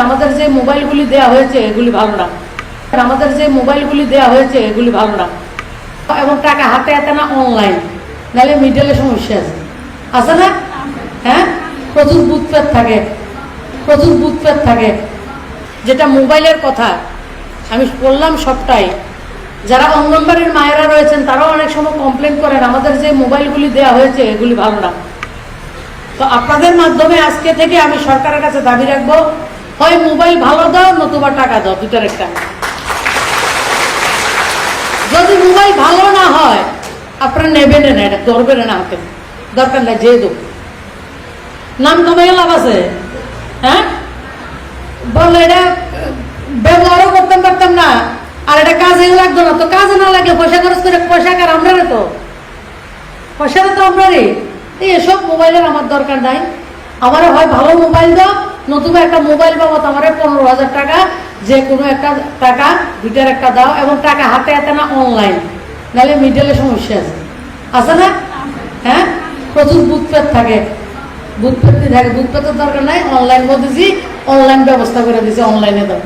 আমাদের যে মোবাইলগুলি দেওয়া হয়েছে, এগুলি আমাদের যে মোবাইলগুলি দেওয়া হয়েছে, এগুলি এবং টাকা হাতে হাতে না অনলাইন নাহলে সমস্যা আছে। আছে না? হ্যাঁ? প্রচুর থাকে। প্রচুর থাকে। যেটা মোবাইলের কথা, আমি বললাম সবটাই। যারা অঙ্গনবাড়ির মায়েরা রয়েছেন, তারাও অনেক সময় কমপ্লেন করেন, আমাদের যে মোবাইলগুলি দেওয়া হয়েছে, এগুলি ভালো না তো আপনাদের মাধ্যমে আজকে থেকে আমি সরকারের কাছে দাবি রাখব হয় মোবাইল ভালো দাও, নতুবা টাকা দাও দুটার একটা। যদি মোবাইল ভালো না হয়, আপনারা নেবেন না, এটা ধরবেন না হাতে দরকার নাই, যেয়ে দেবো। নাম কমাই লাভ আছে? হ্যাঁ? বল এটা ব্যবহারও করতাম, পারতাম না। আর এটা কাজে লাগতো না। তো কাজে না লাগে পয়সা খরচ করে পয়সা কার আমরা তো? পয়সা তো আপনারই এই এসব মোবাইলের আমার দরকার নাই। আমার হয় ভালো মোবাইল দাও নতুবা একটা মোবাইল বাবদ আমার পনেরো হাজার টাকা, যে কোনো একটা টাকা দুইটার একটা দাও এবং টাকা হাতে হাতে না অনলাইন নাহলে মিডলে সমস্যা আছে। আছে না? হ্যাঁ? প্রচুর বুথপেট থাকে। বুথপেট থাকে। বুথপেটের দরকার নাই অনলাইন বলতেছি অনলাইন ব্যবস্থা করে দিয়েছি অনলাইনে দাও।